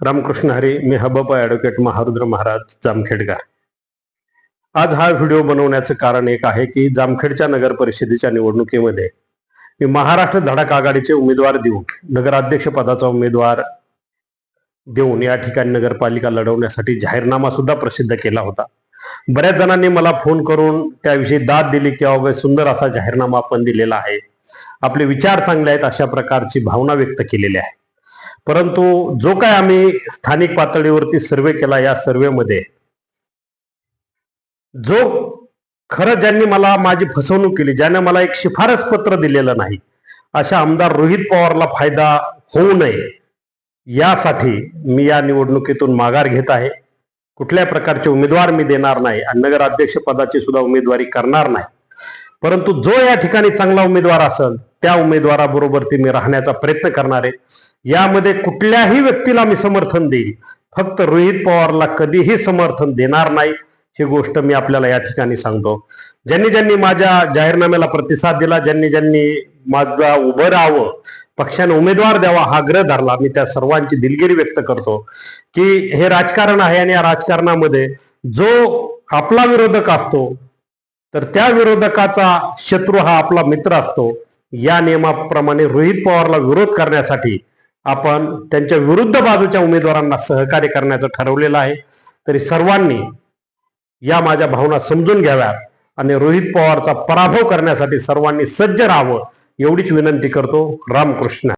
रामकृष्ण हरी मी हबाबा ॲडव्होकेट महारुद्र महाराज जामखेडकर. आज हा व्हिडिओ बनवण्याचं कारण एक आहे की जामखेडच्या नगर परिषदेच्या निवडणुकीमध्ये मी महाराष्ट्र धडक आघाडीचे उमेदवार देऊन नगराध्यक्ष पदाचा उमेदवार देऊन या ठिकाणी नगरपालिका लढवण्यासाठी जाहीरनामा सुद्धा प्रसिद्ध केला होता. बऱ्याच जणांनी मला फोन करून त्याविषयी दाद दिली की अवघ सुंदर असा जाहीरनामा आपण दिलेला आहे. आपले विचार चांगले आहेत अशा प्रकारची भावना व्यक्त केलेली आहे. परंतु जो काय आम्ही स्थानिक पातळीवरती सर्वे केला या सर्वेमध्ये जो खरं ज्यांनी मला माझी फसवणूक केली ज्याने मला एक शिफारस पत्र दिलेलं नाही अशा आमदार रोहित पवारला फायदा होऊ नये यासाठी मी या निवडणुकीतून माघार घेत आहे. कुठल्या प्रकारचे उमेदवार मी देणार नाही आणि नगराध्यक्ष पदाची सुद्धा उमेदवारी करणार नाही. परंतु जो या ठिकाणी चांगला उमेदवार असेल त्या उमेदवाराबरोबर ती मी राहण्याचा प्रयत्न करणार आहे. यामध्ये कुठल्याही व्यक्तीला मी समर्थन देईल. फक्त रोहित पवारला कधीही समर्थन देणार नाही ही गोष्ट मी आपल्याला या ठिकाणी सांगतो. ज्यांनी ज्यांनी माझ्या जाहीरनाम्याला प्रतिसाद दिला ज्यांनी ज्यांनी माझा उभं राहावं पक्षाने उमेदवार द्यावा हा आग्रह धरला मी त्या सर्वांची दिलगिरी व्यक्त करतो. की हे राजकारण आहे आणि या राजकारणामध्ये जो आपला विरोधक असतो तर त्या विरोधकाचा शत्रू हा आपला मित्र असतो. या नियमाप्रमाणे रोहित पवारला विरोध करण्यासाठी आपण त्यांच्या विरुद्ध बाजूच्या उमेदवारांना सहकार्य करण्याचं ठरवलेलं आहे. तरी सर्वांनी या माझ्या भावना समजून घ्याव्यात आणि रोहित पवारचा पराभव करण्यासाठी सर्वांनी सज्ज राहावं एवढीच विनंती करतो. रामकृष्ण.